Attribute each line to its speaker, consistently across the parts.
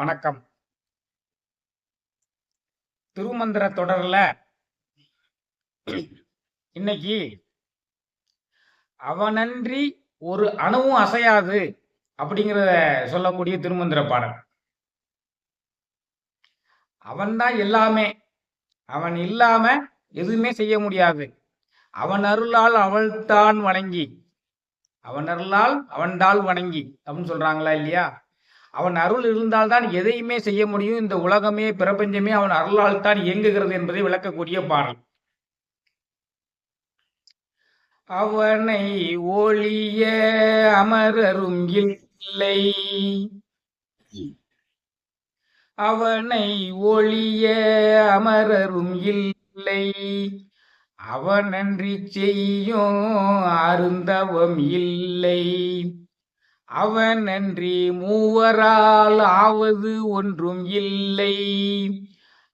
Speaker 1: வணக்கம். திருமந்திர தொடர்ல இன்னைக்கு அவனன்றி ஒரு அணுவும் அசையாது அப்படிங்கிறத சொல்லக்கூடிய திருமந்திர பாடல். அவன்தான் எல்லாமே. அவன் இல்லாம எதுவுமே செய்ய முடியாது. அவன் அருளால் அவள்தான் வணங்கி. அவன் அருளால் அவன்தாள் வணங்கி அப்படின்னு சொல்றாங்களா இல்லையா? அவன் அருள் இருந்தால்தான் எதையுமே செய்ய முடியும். இந்த உலகமே பிரபஞ்சமே அவன் அருளால் தான் இயங்குகிறது என்பதை விளக்கக்கூடிய பாடல். அவனை ஒளிய அமரரும் இல்லை. அவனை ஒளிய அமரரும் இல்லை. அவனன்றி செய்யும் அருந்தவம் இல்லை. அவனன்றி மூவரால் ஆவது ஒன்றும் இல்லை.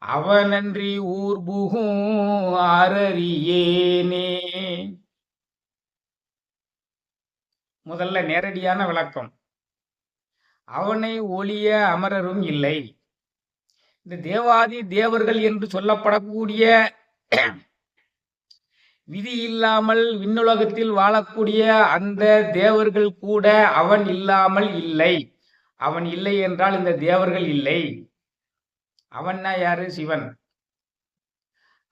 Speaker 1: அவனன்றி ஊர் புகும் அறறியேனே முதல்ல நேரடியான விளக்கம். அவனை ஒளிய அமரரும் இல்லை. இந்த தேவாதி தேவர்கள் என்று சொல்லப்படக்கூடிய விதி இல்லாமல் விண்ணுலகத்தில் வாழக்கூடிய அந்த தேவர்கள் கூட அவன் இல்லாமல் இல்லை. அவன் இல்லை என்றால் இந்த தேவர்கள் இல்லை. அவன்னா யாரு? சிவன்.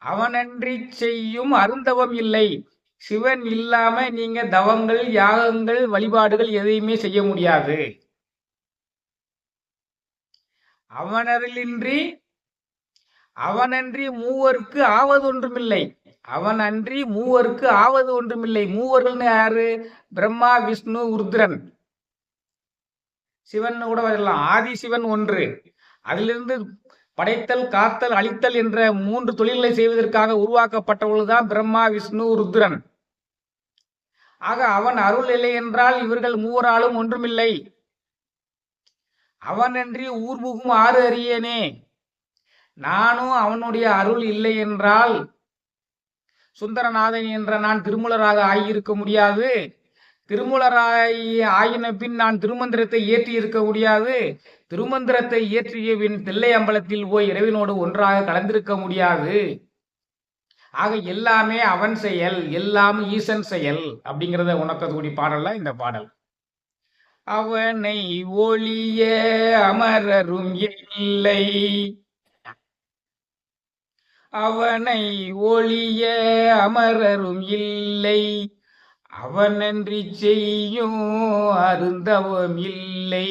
Speaker 1: அவனன்றி செய்யும் அருந்தவம் இல்லை. சிவன் இல்லாம நீங்க தவங்கள் யாகங்கள் வழிபாடுகள் எதையுமே செய்ய முடியாது. அவனரிலின்றி அவனன்றி மூவருக்கு ஆவதொன்றுமில்லை. அவன் அன்றி மூவருக்கு ஆவது ஒன்றுமில்லை. மூவர்கள்னு யாரு? பிரம்மா விஷ்ணு உருத்ரன் சிவன் கூட வரலாம். ஆதி சிவன் ஒன்று. அதிலிருந்து படைத்தல் காத்தல் அழித்தல் என்ற மூன்று தொழில்களை செய்வதற்காக உருவாக்கப்பட்டவர்கள்தான் பிரம்மா விஷ்ணு ருத்ரன். ஆக அவன் அருள் இல்லை என்றால் இவர்கள் மூவராலும் ஒன்றுமில்லை. அவனன்றி ஊர்புகும் ஆறு அறியேனே நானும் அவனுடைய அருள் இல்லை என்றால் சுந்தரநாதன் என்ற நான் திருமூலராக ஆகியிருக்க முடியாது. திருமூலராய் ஆகின பின் நான் திருமந்திரத்தை ஏற்றி இருக்க முடியாது. திருமந்திரத்தை இயற்றிய பின் தில்லை அம்பலத்தில் போய் இறைவனோடு ஒன்றாக கலந்திருக்க முடியாது. ஆக எல்லாமே அவன் செயல் எல்லாம் ஈசன் செயல் அப்படிங்கிறத உணக்கக்கூடிய பாடல்ல இந்த பாடல். அவனை ஒளிய அமரரும் இல்லை. அவனை ஒளிய அமரரும் இல்லை. அவனன்றி செய்யும் அருந்தவம் இல்லை.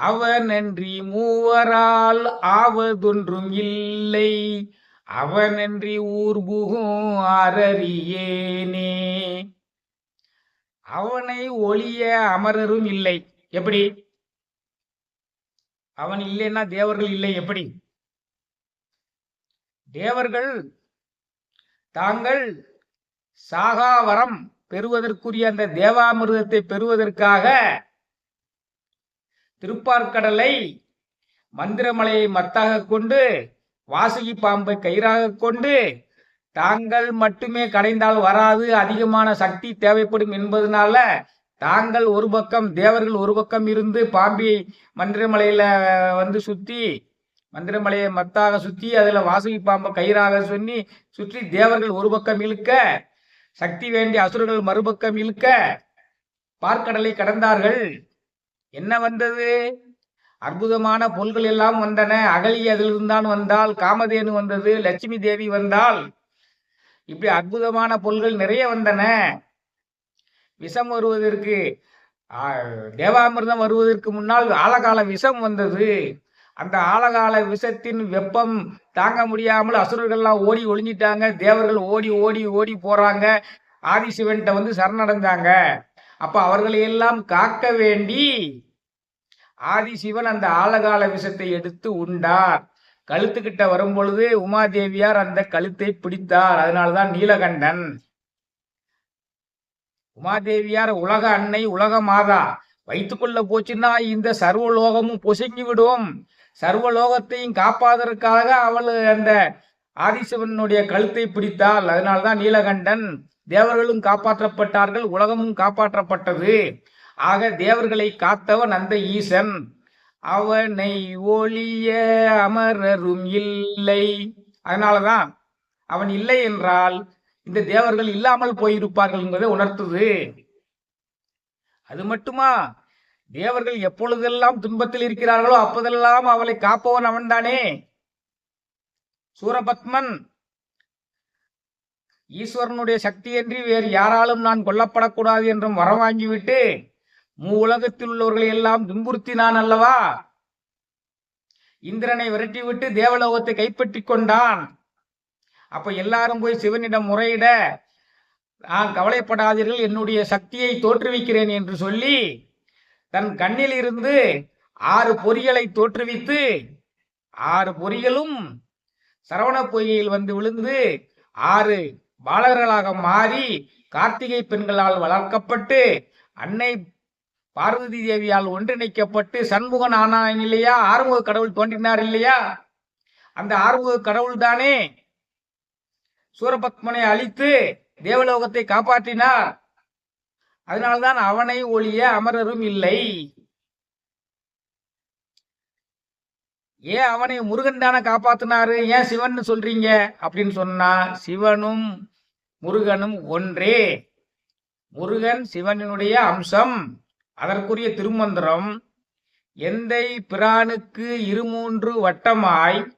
Speaker 1: அவனன்றி மூவரால் ஆவதொன்றும் இல்லை. அவனன்றி ஊர்புகும் அரறியேனே அவனை ஒளிய அமரரும் இல்லை. எப்படி? அவன் இல்லைன்னா தேவர்கள் இல்லை. எப்படி? தேவர்கள் தாங்கள் சாகாவரம் பெறுவதற்குரிய அந்த தேவாமிர்தத்தை பெறுவதற்காக திருப்பார்கடலை மந்திரமலையை மத்தாக கொண்டு வாசுகி பாம்பை கயிறாக கொண்டு தாங்கள் மட்டுமே கடைந்தால் வராது அதிகமான சக்தி தேவைப்படும் என்பதனால தாங்கள் ஒரு பக்கம் தேவர்கள் ஒரு பக்கம் இருந்து பாம்பி மந்திரமலையில வந்து சுத்தி மந்திரமலையை மத்தாக சுத்தி அதுல வாசுகி பாம்பை கயிறாக சொல்லி சுற்றி தேவர்கள் ஒரு பக்கம் இழுக்க சக்தி வேண்டிய அசுரர்கள் மறுபக்கம் இழுக்க பார்க்கடலை கடந்தார்கள். என்ன வந்தது? அற்புதமான பொருள்கள் எல்லாம் வந்தன. அகலி அதிலிருந்தான் வந்தால் காமதேனு வந்தது. லட்சுமி தேவி வந்தால் இப்படி அற்புதமான பொருள்கள் நிறைய வந்தன. விஷம் வருவதற்கு தேவாமிர்தம் வருவதற்கு முன்னால் ஆழகால விஷம் வந்தது. அந்த ஆழகால விஷத்தின் வெப்பம் தாங்க முடியாமல் அசுரர்கள்லாம் ஓடி ஒளிஞ்சிட்டாங்க. தேவர்கள் ஓடி ஓடி ஓடி போறாங்க. ஆதிசிவன்கிட்ட வந்து சரணடைஞ்சாங்க அப்ப அவர்களை எல்லாம் காக்க வேண்டி ஆதிசிவன் அந்த ஆழகால விஷத்தை எடுத்து உண்டார். கழுத்துக்கிட்ட வரும் பொழுது உமாதேவியார் அந்த கழுத்தை பிடித்தார். அதனாலதான் நீலகண்டன். உமாதேவியார் உலக அன்னை உலக மாதா வைத்துக்கொள்ள போச்சுன்னா இந்த சர்வலோகமும் பொசுங்கி விடும். சர்வலோகத்தையும் காப்பாதற்காக அவள் அந்த ஆதிசிவனுடைய கழுத்தை பிடித்தாள். அதனால்தான் நீலகண்டன் தேவர்களும் காப்பாற்றப்பட்டார்கள் உலகமும் காப்பாற்றப்பட்டது. ஆக தேவர்களை காத்தவன் அந்த ஈசன். அவனை ஒளிய அமரரும் இல்லை. அதனாலதான் அவன் இல்லை என்றால் இந்த தேவர்கள் இல்லாமல் போயிருப்பார்கள் என்பதை உணர்த்துது. அது மட்டுமா? தேவர்கள் எப்பொழுதெல்லாம் துன்பத்தில் இருக்கிறார்களோ அப்போதெல்லாம் அவளை காப்பவன் அவன்தானே? சூரபத்மன் ஈஸ்வரனுடைய சக்தியன்றி வேறு யாராலும் நான் கொல்லப்படக்கூடாது என்றும் வரம் வாங்கிவிட்டு மூ உலகத்தில் உள்ளவர்களை எல்லாம் துன்புறுத்தினான் அல்லவா? இந்திரனை விரட்டிவிட்டு தேவலோகத்தை கைப்பற்றி கொண்டான். அப்ப எல்லாரும் போய் சிவனிடம் முறையிட நான் கவலைப்படாதீர்கள் என்னுடைய சக்தியை தோற்றுவிக்கிறேன் என்று சொல்லி தன் கண்ணில் இருந்து ஆறு பொறிகளை தோற்றுவித்து ஆறு பொறிகளும் சரவண பொய்கையில் வந்து விழுந்து ஆறு பாலகர்களாக மாறி கார்த்திகை பெண்களால் வளர்க்கப்பட்டு அன்னை பார்வதி தேவியால் ஒன்றிணைக்கப்பட்டு சண்முகன் ஆனான் இல்லையா? ஆறுமுக கடவுள் தோன்றினார் இல்லையா? அந்த ஆறுமுக கடவுள் தானே? சூரபத்மனை அழித்து தேவலோகத்தை காப்பாற்றினார். அதனால்தான் அவனை ஒழிய அமரரும் இல்லை. ஏன் அவனை முருகன் தானே காப்பாத்தினாரு? ஏன் சிவன் சொல்றீங்க? அப்படின்னு சொன்னா சிவனும் முருகனும் ஒன்றே. முருகன் சிவனினுடைய அம்சம் அதற்குரிய திருமந்திரம் எந்தை பிரானுக்கு இருமூன்று வட்டமாய்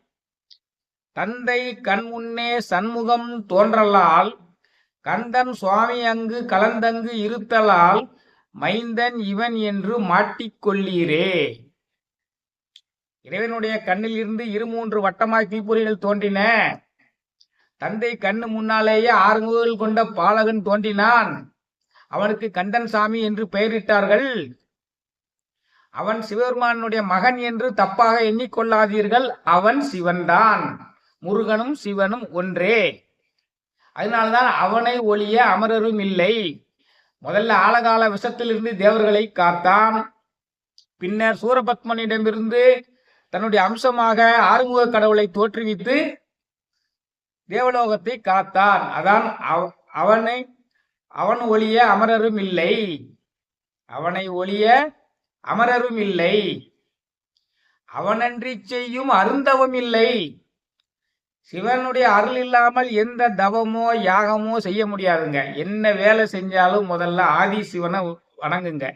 Speaker 1: தந்தை கண் முன்னே சண்முகம் தோன்றலால் கந்தன் சுவாமி அங்கு கலந்தங்கு இருத்தலால் மைந்தன் இவன் என்று மாட்டிக்கொள்ளீரே இறைவனுடைய கண்ணில் இருந்து இரு மூன்று வட்டமாய் தீப்பொறிகள் தோன்றின. தந்தை கண்ணு முன்னாலேயே ஆறுமுகங்கள் கொண்ட பாலகன் தோன்றினான். அவனுக்கு கந்தன் சாமி என்று பெயரிட்டார்கள். அவன் சிவபெருமானுடைய மகன் என்று தப்பாக எண்ணிக்கொள்ளாதீர்கள் அவன் சிவன்தான். முருகனும் சிவனும் ஒன்றே. அதனால்தான் அவனை ஒழிய அமரரும் இல்லை. முதல்ல ஆழகால விஷத்திலிருந்து தேவர்களை காத்தான். பின்னர் சூரபத்மனிடமிருந்து தன்னுடைய அம்சமாக ஆறுமுக கடவுளை தோற்றுவித்து தேவலோகத்தை காத்தான். அதான் அவனை அவன் ஒழிய அமரரும் இல்லை. அவனை ஒழிய அமரரும் இல்லை. அவனன்றி செய்யும் அருந்தவம் இல்லை. சிவனுடைய அருள் இல்லாமல் எந்த தவமோ யாகமோ செய்ய முடியாதுங்க. என்ன வேலை செஞ்சாலும் முதல்ல ஆதி சிவனை வணங்குங்க.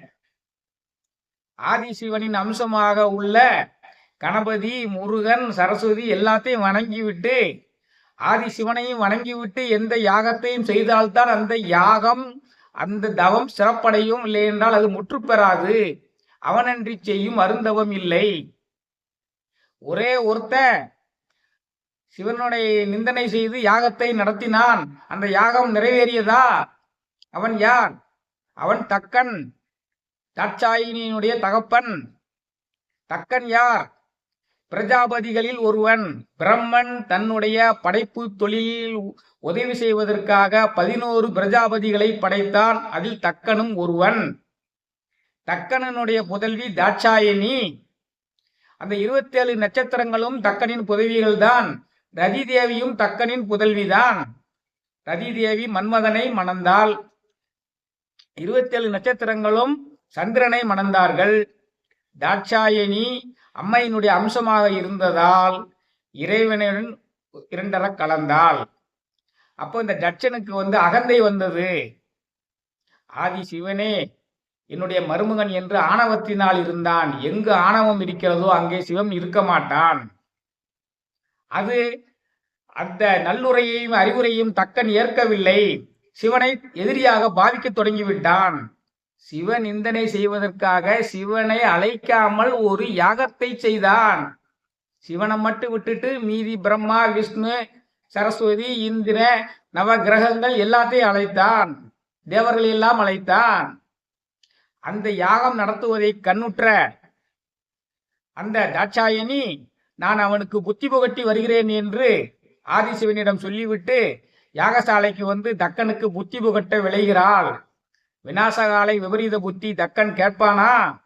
Speaker 1: ஆதி சிவனின் அம்சமாக உள்ள கணபதி முருகன் சரஸ்வதி எல்லாத்தையும் வணங்கி விட்டு ஆதி சிவனையும் வணங்கிவிட்டு எந்த யாகத்தையும் செய்தால்தான் அந்த யாகம் அந்த தவம் சிறப்படையும். இல்லை என்றால் அது முற்று பெறாது. அவனன்றி செய்யும் அருந்தவம் இல்லை. ஒரே ஒருத்தன் சிவனுடைய நிந்தனை செய்து யாகத்தை நடத்தினான். அந்த யாகம் நிறைவேறியதா? அவன் யார்? அவன் தக்கன். தற்சாயினியினுடைய தகப்பன். தக்கன் யார்? பிரஜாபதிகளில் ஒருவன். பிரம்மன் தன்னுடைய படைப்பு தொழிலில் உதவி செய்வதற்காக பதினோரு பிரஜாபதிகளை படைத்தான். அதில் தக்கனும் ஒருவன். தக்கனனுடைய புதல்வி தாட்சாயினி. அந்த இருபத்தேழு நட்சத்திரங்களும் தக்கனின் புதவிகள்தான். ரதி தேவியும் தக்கனின் புதல்விதான். ரதி தேவி மன்மதனை மணந்தாள். இருபத்தி ஏழு நட்சத்திரங்களும் சந்திரனை மணந்தார்கள். தாட்சாயணி அம்மையினுடைய அம்சமாக இருந்ததால் இறைவனுடன் இரண்டரை கலந்தாள். அப்போ இந்த தட்சனுக்கு வந்து அகந்தை வந்தது. ஆதி சிவனே என்னுடைய மருமகன் என்று ஆணவத்தினால் இருந்தான். எங்கு ஆணவம் இருக்கிறதோ அங்கே சிவம் இருக்க மாட்டான். அது அந்த நல்லுரையையும் அறிவுரையும் தக்கன் ஏற்கவில்லை. சிவனை எதிரியாக பாவிக்க தொடங்கிவிட்டான். சிவ நிந்தனை செய்வதற்காக சிவனை அழைக்காமல் ஒரு யாகத்தை செய்தான். சிவனை மட்டும் விட்டுட்டு மீதி பிரம்மா விஷ்ணு சரஸ்வதி இந்திர நவ கிரகங்கள் எல்லாத்தையும் அழைத்தான். தேவர்கள் எல்லாம் அழைத்தான். அந்த யாகம் நடத்துவதை கண்ணுற்ற அந்த தாட்சாயணி நான் அவனுக்கு புத்தி புகட்டி வருகிறேன் என்று ஆதிசிவனிடம் சொல்லிவிட்டு யாகசாலைக்கு வந்து தக்கனுக்கு புத்தி புகட்ட விளைகிறாள். விநாசகாலை விபரீத புத்தி தக்கன் கேட்பானா?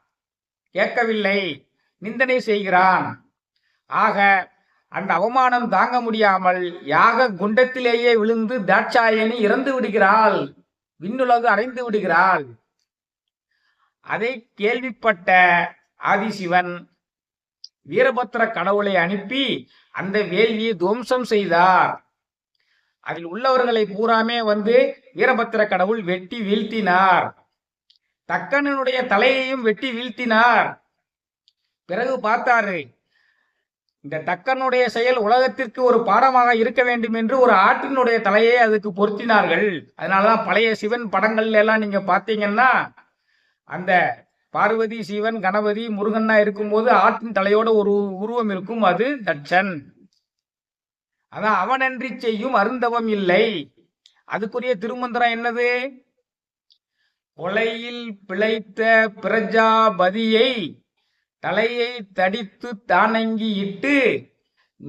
Speaker 1: கேட்கவில்லை. நிந்தனை செய்கிறான். ஆக அந்த அவமானம் தாங்க முடியாமல் யாக குண்டத்திலேயே விழுந்து தாட்சாயணி இறந்து விடுகிறாள். விண்ணுலகு அடைந்து விடுகிறாள். அதை கேள்விப்பட்ட ஆதிசிவன் வீரபத்திர கடவுளை அனுப்பி அந்த வேள்வியை துவம்சம் செய்தார். அதில் உள்ளவர்களை பூராமே வந்து வீரபத்திர கடவுள் வெட்டி வீழ்த்தினார். தக்கனனுடைய தலையையும் வெட்டி வீழ்த்தினார். பிறகு பார்த்தாரு இந்த தக்கனுடைய செயல் உலகத்திற்கு ஒரு பாடமாக இருக்க வேண்டும் என்று ஒரு ஆற்றினுடைய தலையை அதுக்கு பொருத்தினார்கள். அதனாலதான் பழைய சிவன் படங்கள்ல எல்லாம் நீங்க பாத்தீங்கன்னா அந்த பார்வதி சிவன் கணபதி முருகன்னா இருக்கும்போது ஆற்றின் தலையோட ஒரு உருவம் இருக்கும். அது தட்சன். அதான் அவனன்றி செய்யும் அருந்தவம் இல்லை. அதுக்குரிய திருமந்திரம் என்னது? கொலையில் பிழைத்த பிரஜாபதியை தலையை தடித்து தானங்கி இட்டு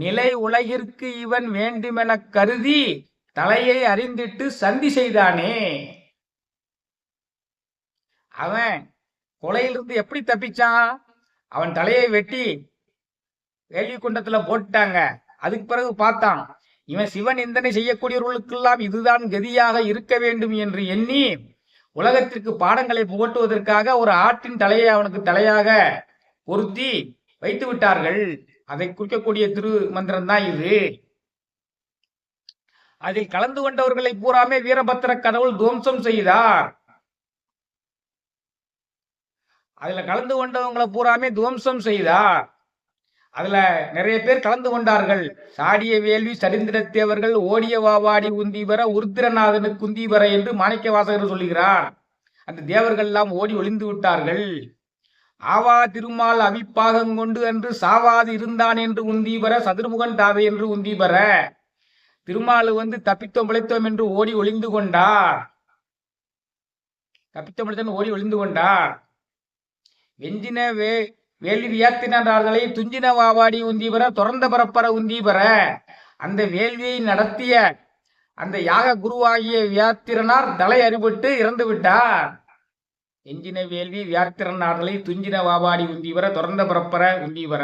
Speaker 1: நிலை உலகிற்கு இவன் வேண்டுமென கருதி தலையை அறிந்திட்டு சந்தி செய்தானே. அவன் கொலையிலிருந்து எப்படி தப்பிச்சான்? அவன் தலையை வெட்டி வேலி குண்டத்துல போட்டாங்க அதுக்கு பிறகு பார்த்தான் இவன் சிவன் நிந்தனை செய்யக்கூடியவர்களுக்கெல்லாம் இதுதான் கதியாக இருக்க வேண்டும் என்று எண்ணி உலகத்திற்கு பாடங்களை புகட்டுவதற்காக ஒரு ஆட்டின் தலையை அவனுக்கு தலையாக பொருத்தி வைத்து விட்டார்கள். அதை குறிக்கக்கூடிய திரு மந்திரம் தான் இது. அதில் கலந்து கொண்டவர்களை பூராமே வீரபத்திர கடவுள் துவம்சம் செய்தார். அதுல கலந்து கொண்டவங்களை பூராமே துவம்சம் செய்தா? அதுல நிறைய பேர் கலந்து கொண்டார்கள். சாடிய வேள்வி சரிந்திரத்தேவர்கள் ஓடிய வாவாடி பெற உருத்திரநாதனுக்கு உந்தீபர என்று மாணிக்க வாசகர் சொல்லுகிறார். அந்த தேவர்கள் எல்லாம் ஓடி ஒளிந்து விட்டார்கள். ஆவா திருமால் அவிப்பாகம் கொண்டு என்று சாவாது இருந்தான் என்று உந்தீபர சதுர்முகன் தாதை என்று உந்தீபர திருமால் வந்து தப்பித்தோம் பிழைத்தோம் என்று ஓடி ஒளிந்து கொண்டார். தப்பித்தோம் பிழைத்தோம் ஓடி ஒளிந்து கொண்டார். வெஞ்சின வே வேள்வி வியாத்தினார்களை துஞ்சின வாவாடி உந்தீபர துறந்த பரப்பர உந்தீபர அந்த வேள்வியை நடத்திய அந்த யாக குருவாகிய வியாத்திரனார் தலை அறிபட்டு இறந்து விட்டார். எஞ்சின வேள்வி வியாத்திரனார்களை துஞ்சின வாவாடி உந்தீவர துறந்த பரப்பர உந்தீவர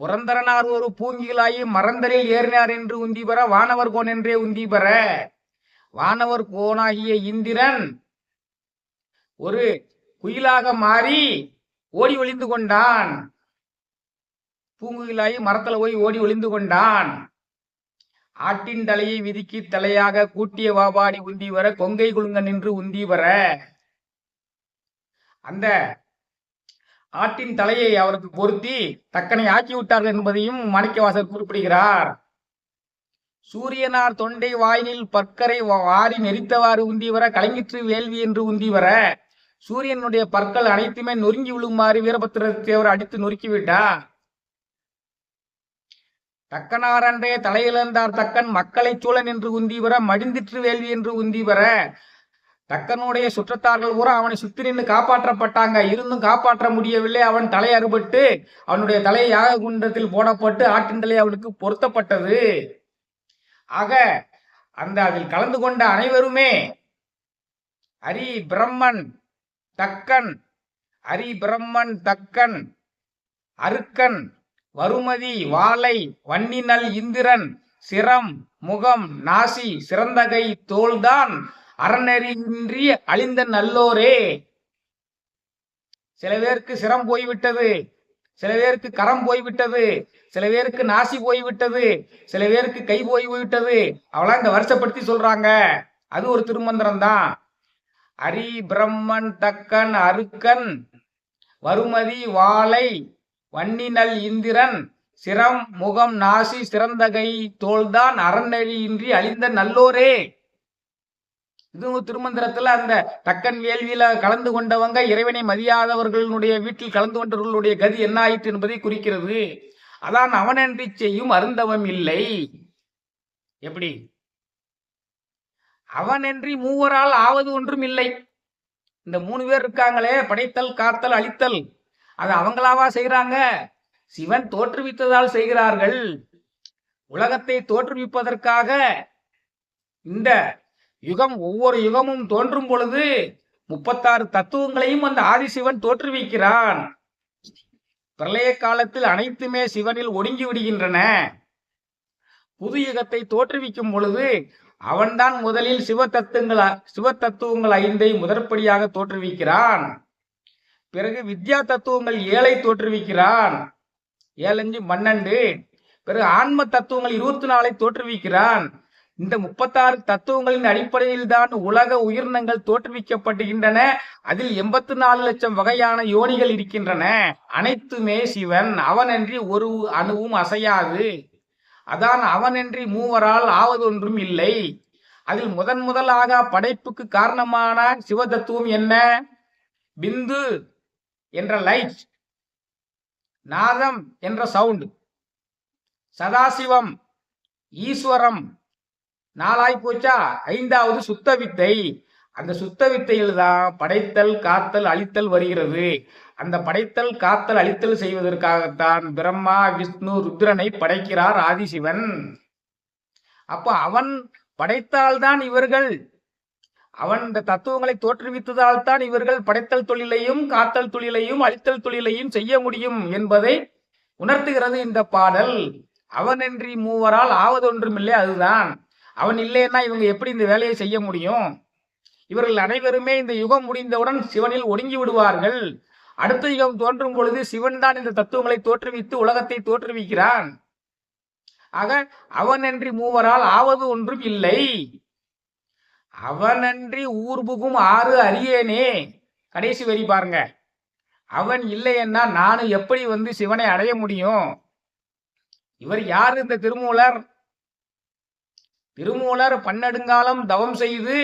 Speaker 1: புரந்தரனார் ஒரு பூங்கிலாயி மறந்தலில் ஏறினார் என்று உந்தீபர வானவர் கோன் என்றே உந்தீபர வானவர் கோனாகிய இந்திரன் ஒரு குயிலாக மாறி ஓடி ஒளிந்து கொண்டான். பூங்குயிலாகி மரத்துல போய் ஓடி ஒளிந்து கொண்டான். ஆட்டின் தலையை விதிக்கி தலையாக கூட்டிய வாபாடி உந்தி வர கொங்கை குழுங்க நின்று உந்தி வர. அந்த ஆட்டின் தலையை அவருக்கு பொருத்தி தக்கனை ஆக்கி விட்டார்கள் என்பதையும் மாணிக்கவாசர் குறிப்பிடுகிறார். சூரியனார் தொண்டை வாயினில் பற்கரை வாரி நெறித்தவாறு உந்தி வர கலைஞற்று வேள்வி என்று உந்தி வர சூரியனுடைய பற்கள் அனைத்துமே நொறுங்கி விழுமாறு வீரபத்திர தேவர் அடித்து நொறுக்கிவிட்டார் தக்கனாரன்றே தலையிழந்தார் தக்கன் மக்களை சூழன் என்று உந்தி வர மடிந்திற்று வேள்வி என்று உந்தி வர தக்கனுடைய சுற்றத்தார்கள் கூட அவனை சுத்தி நின்று காப்பாற்றப்பட்டாங்க. இருந்தும் காப்பாற்ற முடியவில்லை. அவன் தலை அறுபட்டு அவனுடைய தலை யாக குண்டத்தில் போடப்பட்டு ஆட்டின் தலை அவனுக்கு பொருத்தப்பட்டது. ஆக அந்த அதில் கலந்து கொண்ட அனைவருமே ஹரி பிரம்மன் தக்கன் அரி பிரம்மன் தக்கன் அருக்கன் வருமதி வாளை வன்னினல் இந்திரன் சிரம் முகம் நாசி சிறந்தகை தோல்தான் அறநெறியின்றி அழிந்த நல்லோரே. சில பேருக்கு சிரம் போய்விட்டது சில பேருக்கு கரம் போய்விட்டது சில பேருக்கு நாசி போய்விட்டது சில பேருக்கு கை போய் போய்விட்டது. அவளா இந்த வருஷப்படுத்தி சொல்றாங்க. அது ஒரு திருமந்திரம் தான் அரி பிரம்மன் தக்கன் அருக்கன் வருமதி வாளை வன்னினல் இந்திரன் சிரம் முகம் நாசி சிறந்தகை தோல்தான் அறநெறியின்றி அழிந்த நல்லோரே. இது திருமந்திரத்துல அந்த தக்கன் வேள்வியில கலந்து கொண்டவங்க இறைவனை மதியாதவர்களுடைய வீட்டில் கலந்து கொண்டவர்களுடைய கதி என்ன ஆயிற்று என்பதை குறிக்கிறது. அதான் அவனன்றி செய்யும் அருந்தவம் இல்லை. எப்படி? அவனன்றி மூவரால் ஆவது ஒன்றும் இல்லை. இந்த மூணு பேர் இருக்காங்களே படைத்தல் காத்தல் அழித்தல். அது அவங்களாவா செய்கிறாங்க சிவன் தோற்றுவித்ததால் செய்கிறார்கள். உலகத்தை தோற்றுவிப்பதற்காக இந்த யுகம் ஒவ்வொரு யுகமும் தோன்றும் பொழுது முப்பத்தாறு தத்துவங்களையும் அந்த ஆதிசிவன் தோற்றுவிக்கிறான். பிரளய காலத்தில் அனைத்துமே சிவனில் ஒடுங்கி விடுகின்றன. புது யுகத்தை தோற்றுவிக்கும் பொழுது அவன்தான் முதலில் சிவ தத்துவங்கள் சிவ தத்துவங்கள் ஐந்தை முதற்படியாக தோற்றுவிக்கிறான். பிறகு வித்யா தத்துவங்கள் ஏழை தோற்றுவிக்கிறான். ஏழஞ்சு பன்னெண்டு. பிறகு ஆன்ம தத்துவங்கள் இருபத்தி நாலை தோற்றுவிக்கிறான். இந்த முப்பத்தாறு தத்துவங்களின் அடிப்படையில் தான் உலக உயிரினங்கள் தோற்றுவிக்கப்படுகின்றன அதில் எண்பத்தி நாலு லட்சம் வகையான யோனிகள் இருக்கின்றன. அனைத்துமே சிவன். அவனன்றி ஒரு அணுவும் அசையாது. அதான் அவனின்றி மூவரால் ஆவதொன்றும் இல்லை. அதில் முதன் முதலாக படைப்புக்கு காரணமான சிவதத்துவம் என்ன? பிந்து என்ற லைட் நாதம் என்ற சவுண்ட் சதாசிவம் ஈஸ்வரம் நாலாய் போச்சா ஐந்தாவது சுத்த வித்தை அந்த சுத்த வித்தையில் தான் படைத்தல் காத்தல் அழித்தல் வருகிறது. அந்த படைத்தல் காத்தல் அழித்தல் செய்வதற்காகத்தான் பிரம்மா விஷ்ணு ருத்ரனை படைக்கிறார் ஆதிசிவன். அப்போ அவன் படைத்தால்தான் இவர்கள். அவன் இந்த தத்துவங்களை தோற்றுவித்ததால் தான் இவர்கள் படைத்தல் தொழிலையும் காத்தல் தொழிலையும் அழித்தல் தொழிலையும் செய்ய முடியும் என்பதை உணர்த்துகிறது இந்த பாடல். அவனின்றி மூவரால் ஆவதொன்றுமில்லை அதுதான். அவன் இல்லைன்னா இவங்க எப்படி இந்த வேலையை செய்ய முடியும்? இவர்கள் அனைவருமே இந்த யுகம் முடிந்தவுடன் சிவனில் ஒடுங்கி விடுவார்கள். அடுத்த யுகம் தோன்றும் பொழுது சிவன் தான் இந்த தத்துவங்களை தோற்றுவித்து உலகத்தை தோற்றுவிக்கிறான். ஆக அவனன்றி மூவரால் ஆவது ஒன்றும் இல்லை. அவனன்றி ஊர்புகும் ஆறு அறியேனே கடைசி வரி பாருங்க. அவன் இல்லைன்னா நானும் எப்படி வந்து சிவனை அடைய முடியும்? இவர் யார் இந்த திருமூலர்? திருமூலர் பன்னெடுங்காலம் தவம் செய்து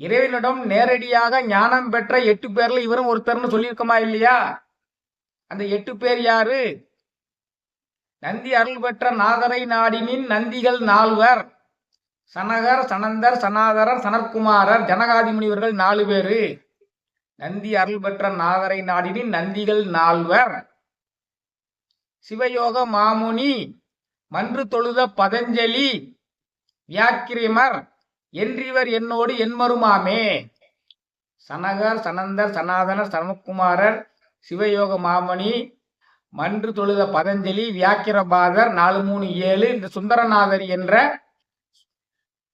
Speaker 1: இறைவனிடம் நேரடியாக ஞானம் பெற்ற எட்டு பேர்ல இவரும் ஒருத்தர்னு சொல்லியிருக்கமா இல்லையா? அந்த எட்டு பேர் யாரு? நந்தி அருள் பெற்ற நாதரை நாடினின் நந்திகள் நால்வர். சனகர் சனந்தர் சனாதரர் சனற்குமாரர் ஜனகாதி முனிவர்கள் நாலு பேரு. நந்தி அருள் பெற்ற நாதரை நாடினின் நந்திகள் நால்வர். சிவயோக மாமுனி மன்று தொழுத பதஞ்சலி வியாக்கிரிமர் என்றிவர் என்னோடு என்மருமாமே. சனகர் சனந்தர் சனாதனர் சனகுமாரர் சிவயோக மாமணி மன்று தொழுத பதஞ்சலி வியாக்கிரபாதர் நாலு மூணு ஏழு இந்த சுந்தரநாதர் என்ற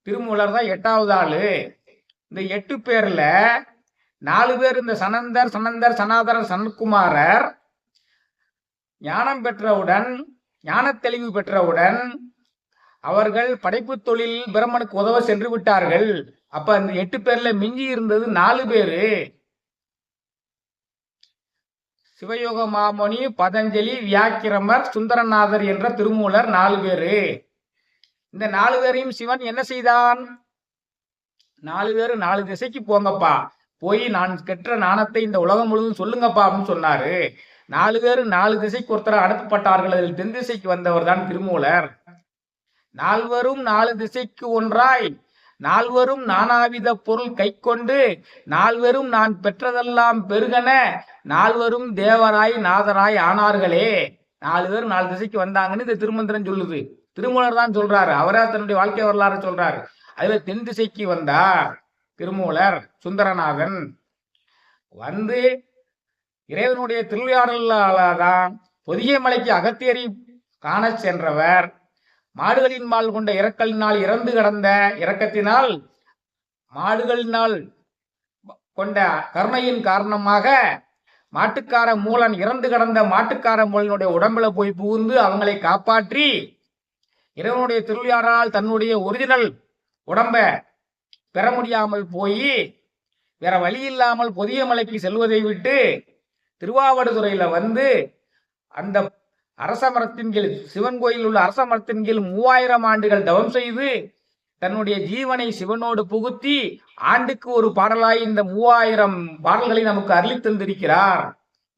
Speaker 1: திருமூலர் தான் எட்டாவது ஆளு. இந்த எட்டு பேர்ல நாலு பேர் இந்த சனந்தர் சனந்தர் சனாதனர் சனகுமாரர் ஞானம் பெற்றவுடன் ஞான தெளிவு பெற்றவுடன் அவர்கள் படைப்பு தொழில் பிரம்மனுக்கு உதவ சென்று விட்டார்கள். அப்ப அந்த எட்டு பேர்ல மிஞ்சி இருந்தது நாலு பேரு. சிவயோக மாமணி பதஞ்சலி வியாக்கிரமர் சுந்தரநாதர் என்ற திருமூலர் நாலு பேரு. இந்த நாலு பேரையும் சிவன் என்ன செய்தான்? நாலு பேரு நாலு திசைக்கு போங்கப்பா. போய் நான் கெட்ட நாணத்தை இந்த உலகம் முழுவதும் சொல்லுங்கப்பா அப்படின்னு சொன்னாரு. நாலு பேரு நாலு திசைக்கு ஒருத்தர் அனுப்பப்பட்டார்கள். அதில் தென் திசைக்கு வந்தவர் தான் திருமூலர். நால்வரும் நாலு திசைக்கு ஒன்றாய். நால்வரும் நானாவித பொருள் கை கொண்டு நால்வரும் நான் பெற்றதெல்லாம் பெருகன நால்வரும் தேவராய் நாதராய் ஆனார்களே. நாலு பேரும் நாலு திசைக்கு வந்தாங்கன்னு இந்த திருமந்திரம் சொல்லுது. திருமூலர் தான் சொல்றாரு. அவரா தன்னுடைய வாழ்க்கை வரலாறு சொல்றாரு. அதுல தென் திசைக்கு வந்தார் திருமூலர் சுந்தரநாதன். வந்து இறைவனுடைய திருவிழாடலாதான் பொதிய மலைக்கு அகத்தியரி காண சென்றவர். மாடுகளின் மால் கொண்ட இறக்கலினால் இறந்து கிடந்த இரக்கத்தினால் மாடுகளினால் கொண்ட கருணையின் காரணமாக மாட்டுக்கார மூலன் இறந்து கடந்த மாட்டுக்கார மூலனுடைய உடம்புல போய் புகுந்து அவங்களை காப்பாற்றி இறைவனுடைய திருவிழாரால் தன்னுடைய ஒரிஜினல் உடம்ப பெற முடியாமல் போய் வேற வழி இல்லாமல் புதிய மலைக்கு செல்வதை விட்டு திருவாவடுதுறையில வந்து அந்த அரச மரத்தின் கீழ் சிவன் கோயில் உள்ள அரச மரத்தின் கீழ் மூவாயிரம் ஆண்டுகள் தவம் செய்து தன்னுடைய ஜீவனை சிவனோடு புகுத்தி ஆண்டுக்கு ஒரு பாடலாய் இந்த மூவாயிரம் பாடல்களை நமக்கு அருளி தந்திருக்கிறார்.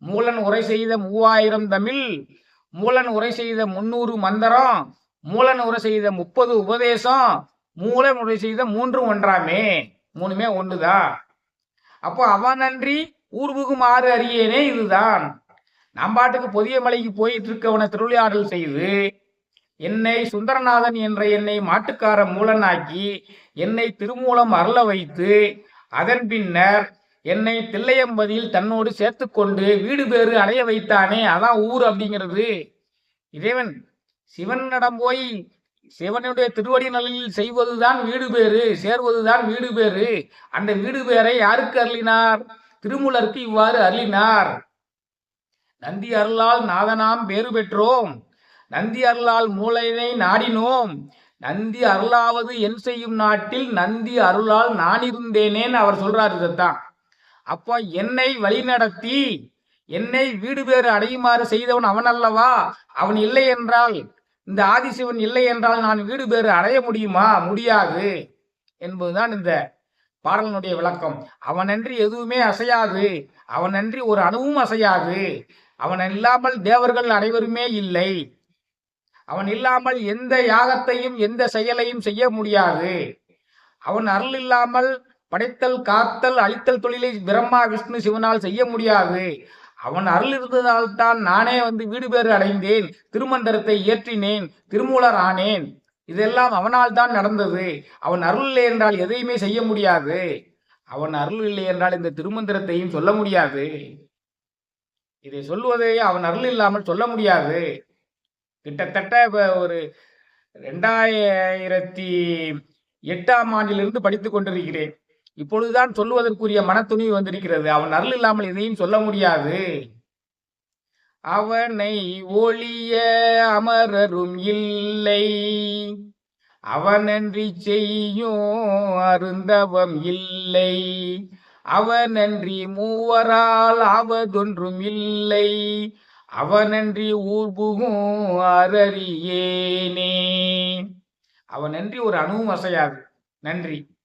Speaker 1: மூலன் உரை செய்த மூவாயிரம் தமிழ் மூலன் உரை செய்த முன்னூறு மந்திரம் மூலன் உரை செய்த முப்பது உபதேசம் மூலன் உரை செய்த மூன்று ஒன்றாமே மூணுமே ஒன்றுதான். அப்போ அவன் நன்றி ஊர்புகும் ஆறு அறியேனே இதுதான். நாம் பாட்டுக்கு புதிய மலைக்கு போயிட்டு இருக்கவனை திருவிளையாடல் செய்து என்னை சுந்தரநாதன் என்ற என்னை மாட்டுக்கார மூலனாக்கி என்னை திருமூலம் அருள வைத்து அதன் பின்னர் என்னை தில்லையம்பதியில் தன்னோடு சேர்த்து கொண்டு வீடு பேறு அடைய வைத்தானே அதான் ஊர் அப்படிங்கிறது. இறைவன் சிவனிடம் போய் சிவனுடைய திருவடி நலனில் செய்வதுதான் வீடு பேறு சேர்வதுதான் வீடு பேறு. அந்த வீடு பேரை யாருக்கு அருளினார்? திருமூலருக்கு இவ்வாறு அருளினார். நந்தி அருளால் நாதனாம் பேறு பெற்றோம். நந்தி அருளால் மூளையினை நாடினோம். நந்தி அருளாவது என் செய்யும் நாட்டில் நந்தி அருளால் நான் இருந்தேனேன்னு அவர் சொல்றாரு இதைத்தான் அப்போ என்னை வழிநடத்தி என்னை வீடு பேறு அடையுமாறு செய்தவன் அவன் அல்லவா? அவன் இல்லை என்றால் இந்த ஆதிசிவன் இல்லை என்றால் நான் வீடு பேறு அடைய முடியுமா? முடியாது. என்பதுதான் இந்த பாடலினுடைய விளக்கம் அவனன்றி எதுவுமே அசையாது அவனன்றி ஒரு அணுவும் அசையாது அவன் இல்லாமல் தேவர்கள் அனைவருமே இல்லை அவன் இல்லாமல் எந்த யாகத்தையும் எந்த செயலையும் செய்ய முடியாது அவன் அருள் இல்லாமல் படைத்தல் காத்தல் அழித்தல் தொழிலை பிரம்மா விஷ்ணு சிவனால் செய்ய முடியாது அவன் அருள் இருந்ததால்தான் நானே வந்து வீடு பேறு அடைந்தேன் திருமந்திரத்தை இயற்றினேன் திருமூலர் ஆனேன் இதெல்லாம் அவனால் தான் நடந்தது. அவன் அருள் இல்லை என்றால் எதையுமே செய்ய முடியாது. அவன் அருள் இல்லை என்றால் இந்த திருமந்திரத்தையும் சொல்ல முடியாது. இதை சொல்வதை அவன் அருள் இல்லாமல் சொல்ல முடியாது. கிட்டத்தட்ட இப்போ ஒரு ரெண்டாயிரத்தி எட்டாம் ஆண்டிலிருந்து படித்து கொண்டிருக்கிறேன். இப்பொழுதுதான் சொல்லுவதற்குரிய மனத்துணிவு வந்திருக்கிறது. அவன் அருள் இல்லாமல் எதையும் சொல்ல முடியாது. அவனை ஒளிய அமரரும் இல்லை. அவனன்றி செய்யும் அருந்தவம் இல்லை. அவனன்றி மூவரால் ஆவதொன்றும் இல்லை. அவனன்றி ஊர்புகும் அரறியேனே அவனன்றி ஒரு அணுவும் அசையாது. நன்றி.